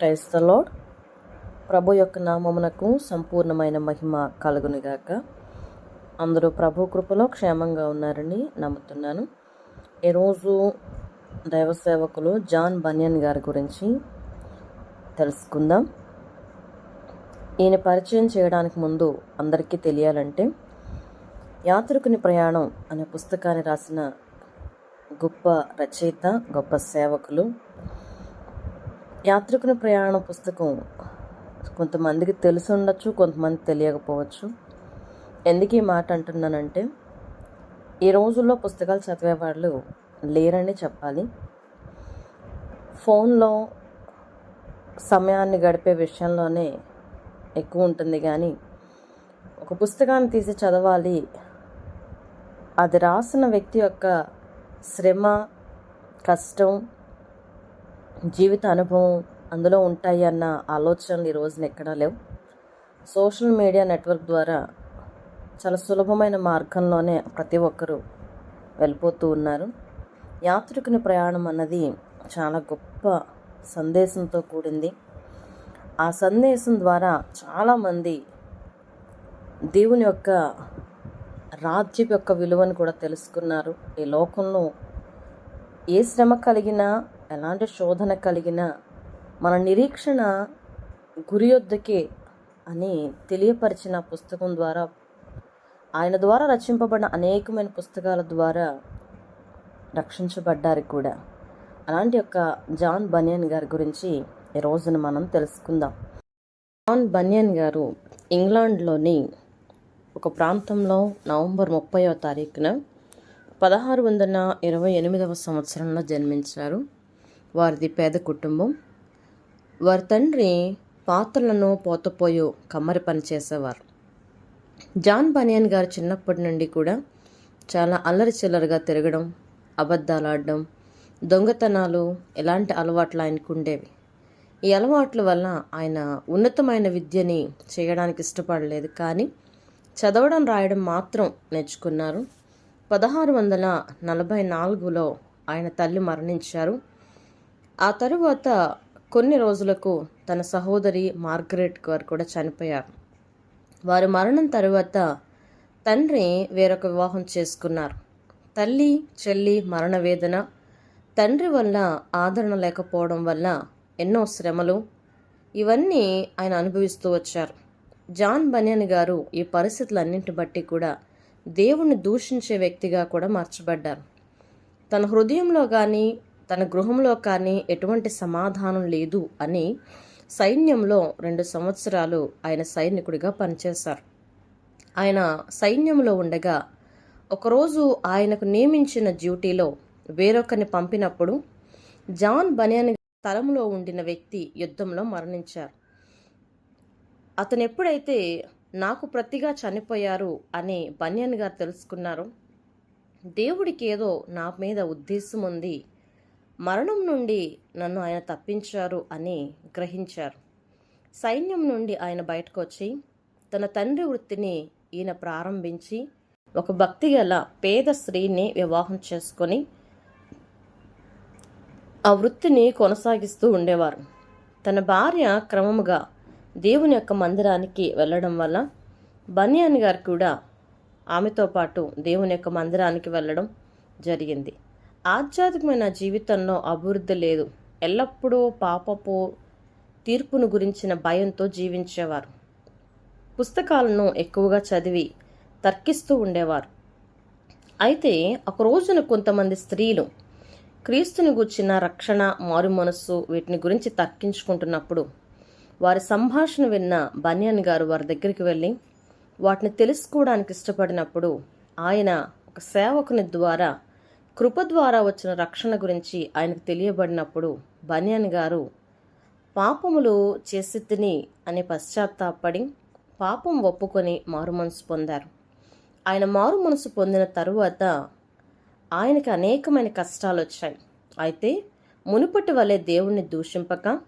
క్రైస్తలోడ్ ప్రభు యొక్క నామమునకు సంపూర్ణమైన మహిమ కలుగునుగాక. అందరూ ప్రభు కృపలో క్షేమంగా ఉన్నారని నమ్ముతున్నాను. ఈరోజు దైవ సేవకులు జాన్ బనియన్ గారి గురించి తెలుసుకుందాం. ఈయన పరిచయం చేయడానికి ముందు అందరికీ తెలియాలంటే యాత్రికుని ప్రయాణం అనే పుస్తకాన్ని రాసిన గొప్ప రచయిత గొప్ప సేవకులు యాత్రికుని ప్రయాణం పుస్తకం కొంతమందికి తెలిసి ఉండొచ్చు కొంతమంది తెలియకపోవచ్చు. ఎందుకు ఈ మాట అంటున్నానంటే ఈ రోజుల్లో పుస్తకాలు చదివే వాళ్ళు లేరని చెప్పాలి. ఫోన్లో సమయాన్ని గడిపే విషయంలోనే ఎక్కువ ఉంటుంది కానీ ఒక పుస్తకాన్ని తీసి చదవాలి. అది రాసిన వ్యక్తి యొక్క శ్రమ కష్టం జీవిత అనుభవం అందులో ఉంటాయి అన్న ఆలోచనలు ఈ రోజున ఎక్కడా లేవు. సోషల్ మీడియా నెట్వర్క్ ద్వారా చాలా సులభమైన మార్గంలోనే ప్రతి ఒక్కరూ వెళ్ళిపోతూ ఉన్నారు. యాత్రికుని ప్రయాణం అన్నది చాలా గొప్ప సందేశంతో కూడింది. ఆ సందేశం ద్వారా చాలామంది దేవుని యొక్క రాజ్యం యొక్క విలువను కూడా తెలుసుకున్నారు. ఈ లోకంలో ఏ శ్రమ కలిగినా ఎలాంటి శోధన కలిగినా మన నిరీక్షణ గురియొద్దకే అని తెలియపరిచిన పుస్తకం ద్వారా ఆయన ద్వారా రచింపబడిన అనేకమైన పుస్తకాల ద్వారా రక్షించబడ్డారు కూడా. అలాంటి ఒక జాన్ బనియన్ గారి గురించి ఈ రోజున మనం తెలుసుకుందాం. జాన్ బనియన్ గారు ఇంగ్లాండ్లోని ఒక ప్రాంతంలో నవంబర్ ముప్పైవ తారీఖున పదహారు వందల ఇరవై ఎనిమిదవ సంవత్సరంలో జన్మించారు. వారిది పేద కుటుంబం. వారి తండ్రి పాత్రలను పోతపోయో కమ్మరి పని చేసేవారు. జాన్ బనియన్ గారు చిన్నప్పటి నుండి కూడా చాలా అల్లరి చిల్లరగా తిరగడం అబద్ధాలు ఆడడం దొంగతనాలు ఎలాంటి అలవాట్లు ఆయనకు ఉండేవి. ఈ అలవాట్ల వల్ల ఆయన ఉన్నతమైన విద్యని చేయడానికి ఇష్టపడలేదు. కానీ చదవడం రాయడం మాత్రం నేర్చుకున్నారు. పదహారు వందల నలభై నాలుగులో ఆయన తల్లి మరణించారు. ఆ తరువాత కొన్ని రోజులకు తన సహోదరి మార్గరెట్ గారు కూడా చనిపోయారు. వారి మరణం తరువాత తండ్రి వేరొక వివాహం చేసుకున్నారు. తల్లి చెల్లి మరణ వేదన తండ్రి వల్ల ఆదరణ లేకపోవడం వల్ల ఎన్నో శ్రమలు ఇవన్నీ ఆయన అనుభవిస్తూ వచ్చారు. జాన్ బనియన్ గారు ఈ పరిస్థితులన్నింటి బట్టి కూడా దేవుణ్ణి దూషించే వ్యక్తిగా కూడా మార్చబడ్డారు. తన హృదయంలో కానీ తన గృహంలో కానీ ఎటువంటి సమాధానం లేదు అని సైన్యంలో రెండు సంవత్సరాలు ఆయన సైనికుడిగా పనిచేశారు. ఆయన సైన్యంలో ఉండగా ఒకరోజు ఆయనకు నియమించిన డ్యూటీలో వేరొకరిని పంపినప్పుడు జాన్ బనియన్ స్థలంలో ఉండిన వ్యక్తి యుద్ధంలో మరణించారు. అతను ఎప్పుడైతే నాకు ప్రతిగా చనిపోయారు అని బనియన్ గారు తెలుసుకున్నారు దేవుడికి ఏదో నా మీద ఉద్దేశం ఉంది మరణం నుండి నన్ను ఆయన తప్పించారు అని గ్రహించారు. సైన్యం నుండి ఆయన బయటకు వచ్చి తన తండ్రి వృత్తిని ఈయన ప్రారంభించి ఒక భక్తి గల పేద స్త్రీని వివాహం చేసుకొని ఆ వృత్తిని కొనసాగిస్తూ ఉండేవారు. తన భార్య క్రమముగా దేవుని యొక్క మందిరానికి వెళ్ళడం వల్ల బనియాన్ గారు కూడా ఆమెతో పాటు దేవుని యొక్క మందిరానికి వెళ్ళడం జరిగింది. ఆధ్యాత్మికమైన జీవితంలో అభివృద్ధి లేదు. ఎల్లప్పుడూ పాపపు తీర్పును గురించిన భయంతో జీవించేవారు. పుస్తకాలను ఎక్కువగా చదివి తర్కిస్తూ ఉండేవారు. అయితే ఒక రోజున కొంతమంది స్త్రీలు క్రీస్తుని గుర్చిన రక్షణ మారు మనస్సు వీటిని గురించి తర్కించుకుంటున్నప్పుడు వారి సంభాషణ విన్న బన్యాన్ గారు వారి దగ్గరికి వెళ్ళి వాటిని తెలుసుకోవడానికి ఇష్టపడినప్పుడు ఆయన ఒక సేవకుని ద్వారా కృప ద్వారా వచ్చిన రక్షణ గురించి ఆయనకు తెలియబడినప్పుడు బనియన్ గారు పాపములు చేసి తిని పశ్చాత్తాపడి పాపం ఒప్పుకొని మారు మనసు పొందారు. ఆయన మారు మనసు పొందిన తరువాత ఆయనకు అనేకమైన కష్టాలు వచ్చాయి. అయితే మునుపటి వలె దేవుణ్ణి దూషింపక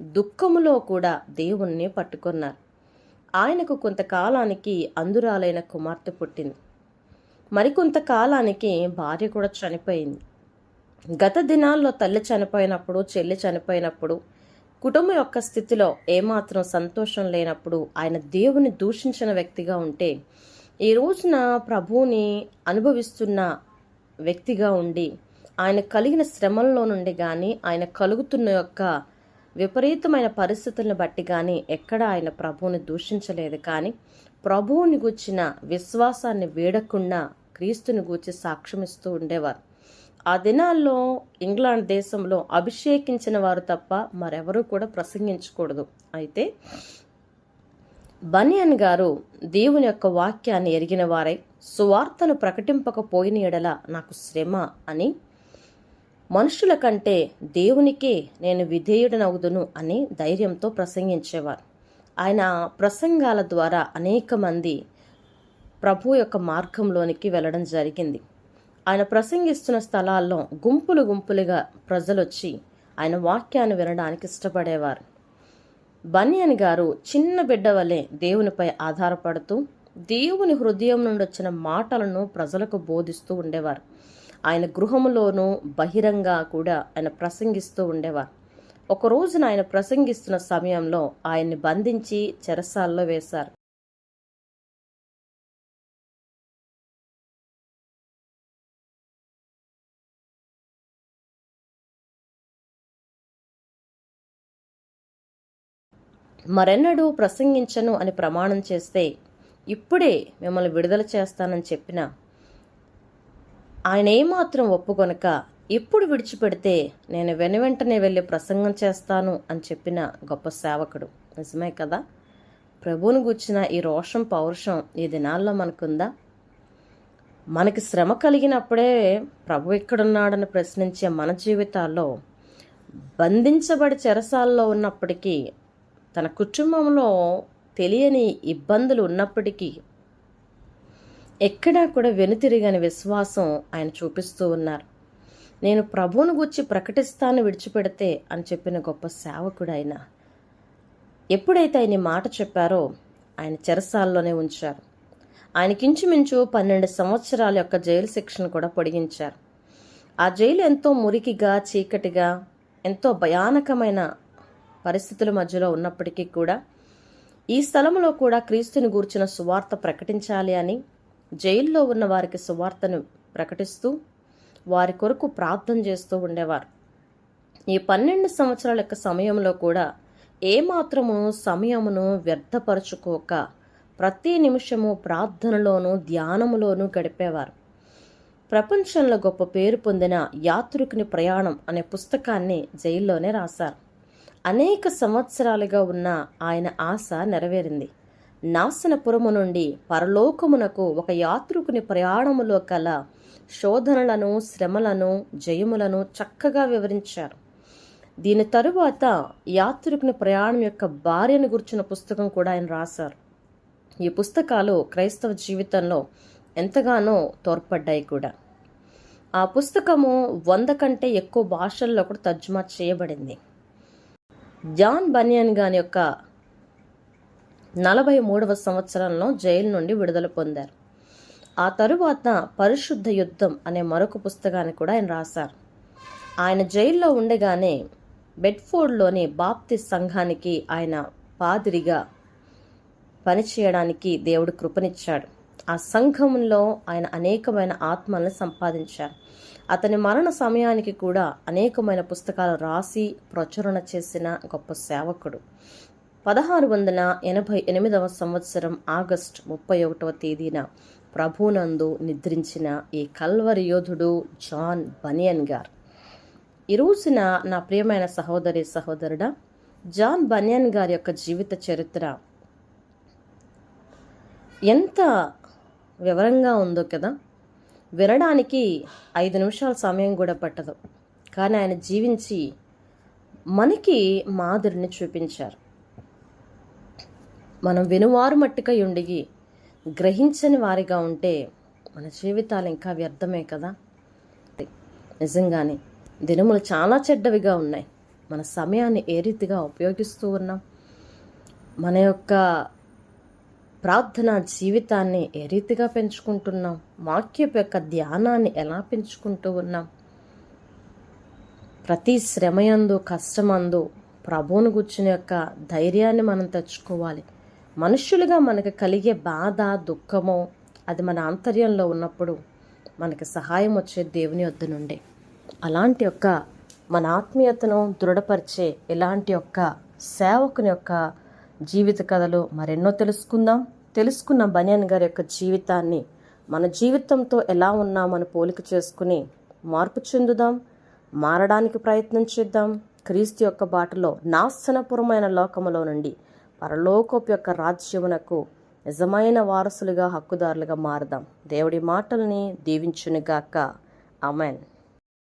దుఃఖములో కూడా దేవుణ్ణి పట్టుకున్నారు. ఆయనకు కొంతకాలానికి అందురాలైన కుమార్తె పుట్టింది. మరికొంతకాలానికి భార్య కూడా చనిపోయింది. గత దినాల్లో తల్లి చనిపోయినప్పుడు చెల్లి చనిపోయినప్పుడు కుటుంబం యొక్క స్థితిలో ఏమాత్రం సంతోషం లేనప్పుడు ఆయన దేవుని దూషించిన వ్యక్తిగా ఉంటే ఈ రోజున ప్రభువుని అనుభవిస్తున్న వ్యక్తిగా ఉండి ఆయన కలిగిన శ్రమంలో నుండి కానీ ఆయన కలుగుతున్న యొక్క విపరీతమైన పరిస్థితులను బట్టి కానీ ఎక్కడ ఆయన ప్రభువుని దూషించలేదు. కానీ ప్రభువుని గూర్చిన విశ్వాసాన్ని వీడకుండా క్రీస్తుని గూర్చి సాక్ష్యమిస్తూ ఉండేవారు. ఆ దినాల్లో ఇంగ్లాండ్ దేశంలో అభిషేకించిన వారు తప్ప మరెవరూ కూడా ప్రసంగించకూడదు. అయితే బనియన్ గారు దేవుని యొక్క వాక్యాన్ని ఎరిగిన వారై సువార్తను ప్రకటింపకపోయిన ఎడల నాకు శ్రమ అని మనుషుల కంటే దేవునికే నేను విధేయుడనవుదును అని ధైర్యంతో ప్రసంగించేవారు. ఆయన ప్రసంగాల ద్వారా అనేక మంది ప్రభు యొక్క మార్గంలోనికి వెళ్ళడం జరిగింది. ఆయన ప్రసంగిస్తున్న స్థలాల్లో గుంపులు గుంపులుగా ప్రజలొచ్చి ఆయన వాక్యాన్ని వినడానికి ఇష్టపడేవారు. బనియన్ గారు చిన్న బిడ్డ వలె దేవునిపై ఆధారపడుతూ దేవుని హృదయం నుండి వచ్చిన మాటలను ప్రజలకు బోధిస్తూ ఉండేవారు. ఆయన గృహములోనూ బహిరంగ కూడా ఆయన ప్రసంగిస్తూ ఉండేవారు. ఒక రోజున ఆయన ప్రసంగిస్తున్న సమయంలో ఆయన్ని బంధించి చెరసాల్లో వేశారు. మరెన్నడూ ప్రసంగించను అని ప్రమాణం చేస్తే ఇప్పుడే మిమ్మల్ని విడుదల చేస్తానని చెప్పిన ఆయన ఏమాత్రం ఒప్పుకొనక ఇప్పుడు విడిచిపెడితే నేను వెనువెంటనే వెళ్ళి ప్రసంగం చేస్తాను అని చెప్పిన గొప్ప సేవకుడు. నిజమే కదా? ప్రభువును గుచ్చిన ఈ రోషం పౌరుషం ఈ దినాల్లో మనకుందా? మనకి శ్రమ కలిగినప్పుడే ప్రభు ఎక్కడున్నాడని ప్రశ్నించే మన జీవితాల్లో బంధించబడి చెరసాల్లో ఉన్నప్పటికీ తన కుటుంబంలో తెలియని ఇబ్బందులు ఉన్నప్పటికీ ఎక్కడా కూడా వెనుతిరిగని విశ్వాసం ఆయన చూపిస్తూ ఉన్నారు. నేను ప్రభువును గుచ్చి ప్రకటిస్తాను విడిచిపెడితే అని చెప్పిన గొప్ప సేవకుడు ఆయన ఎప్పుడైతే ఆయన మాట చెప్పారో ఆయన చెరసాల్లోనే ఉంచారు. ఆయనకించుమించు పన్నెండు సంవత్సరాల యొక్క జైలు శిక్షను కూడా పొడిగించారు. ఆ జైలు ఎంతో మురికిగా చీకటిగా ఎంతో భయానకమైన పరిస్థితుల మధ్యలో ఉన్నప్పటికీ కూడా ఈ స్థలంలో కూడా క్రీస్తుని గూర్చిన సువార్త ప్రకటించాలి అని జైల్లో ఉన్న వారికి సువార్తను ప్రకటిస్తూ వారి కొరకు ప్రార్థన చేస్తూ ఉండేవారు. ఈ పన్నెండు సంవత్సరాల యొక్క సమయంలో కూడా ఏమాత్రము సమయమును వ్యర్థపరచుకోక ప్రతి నిమిషము ప్రార్థనలోనూ ధ్యానములోనూ గడిపేవారు. ప్రపంచంలో గొప్ప పేరు పొందిన యాత్రికుని ప్రయాణం అనే పుస్తకాన్ని జైల్లోనే రాశారు. అనేక సంవత్సరాలుగా ఉన్న ఆయన ఆశ నెరవేరింది. నాశనపురము నుండి పరలోకమునకు ఒక యాత్రికుని ప్రయాణములో కల శోధనలను శ్రమలను జయములను చక్కగా వివరించారు. దీని తరువాత యాత్రికుని ప్రయాణం యొక్క భార్యను గుర్చిన పుస్తకం కూడా ఆయన రాశారు. ఈ పుస్తకాలు క్రైస్తవ జీవితంలో ఎంతగానో తోడ్పడ్డాయి కూడా. ఆ పుస్తకము వంద కంటే ఎక్కువ భాషల్లో కూడా తర్జుమా చేయబడింది. జాన్ బనియన్ గాని యొక్క నలభై మూడవ సంవత్సరంలో జైలు నుండి విడుదల పొందారు. ఆ తరువాత పరిశుద్ధ యుద్ధం అనే మరొక పుస్తకాన్ని కూడా ఆయన రాశారు. ఆయన జైల్లో ఉండగానే బెడ్ఫోర్డ్లోని బాప్తి సంఘానికి ఆయన పాదిరిగా పనిచేయడానికి దేవుడు కృపనిచ్చాడు. ఆ సంఘంలో ఆయన అనేకమైన ఆత్మలను సంపాదించారు. అతని మరణ సమయానికి కూడా అనేకమైన పుస్తకాలు రాసి ప్రచురణ చేసిన గొప్ప సేవకుడు. పదహారు వందల ఎనభై ఎనిమిదవ సంవత్సరం ఆగస్ట్ ముప్పై ఒకటవ తేదీన ప్రభునందు నిద్రించిన ఈ కల్వరి యోధుడు జాన్ బనియన్ గారు. ఈ రోజున నా ప్రియమైన సహోదరి సహోదరుడా జాన్ బనియన్ గారి యొక్క జీవిత చరిత్ర ఎంత వివరంగా ఉందో కదా? వినడానికి ఐదు నిమిషాల సమయం కూడా పట్టదు. కానీ ఆయన జీవించి మనకి మాదిరిని చూపించారు. మనం వినువారు మట్టుకై ఉండిగి గ్రహించని వారిగా ఉంటే మన జీవితాలు ఇంకా వ్యర్థమే కదా? నిజంగానే దినములు చాలా చెడ్డవిగా ఉన్నాయి. మన సమయాన్ని ఏ రీతిగా ఉపయోగిస్తూ ఉన్నాం? మన యొక్క ప్రార్థన జీవితాన్ని ఏ రీతిగా పెంచుకుంటున్నాం? వాక్యపు యొక్క ధ్యానాన్ని ఎలా పెంచుకుంటూ ఉన్నాం? ప్రతి శ్రమయందు కష్టమందు ప్రభువును కూర్చుని యొక్క ధైర్యాన్ని మనం తెచ్చుకోవాలి. మనుష్యులుగా మనకు కలిగే బాధ దుఃఖము అది మన ఆంతర్యంలో ఉన్నప్పుడు మనకి సహాయం వచ్చే దేవుని వద్ద నుండి. అలాంటి యొక్క మన ఆత్మీయతను దృఢపరిచే ఇలాంటి యొక్క సేవకుని యొక్క జీవిత కథలు మరెన్నో తెలుసుకుందాం. తెలుసుకున్న బనియన్ గారి యొక్క జీవితాన్ని మన జీవితంతో ఎలా ఉన్నామని పోలిక చేసుకుని మార్పు చెందుదాం. మారడానికి ప్రయత్నం చేద్దాం. క్రీస్తు యొక్క బాటలో నాశనపురమైన లోకములో నుండి పరలోకపు యొక్క రాజ్యమునకు నిజమైన వారసులుగా హక్కుదారులుగా మారదాం. దేవుడి మాటల్ని దీవించునుగాక. అమెన్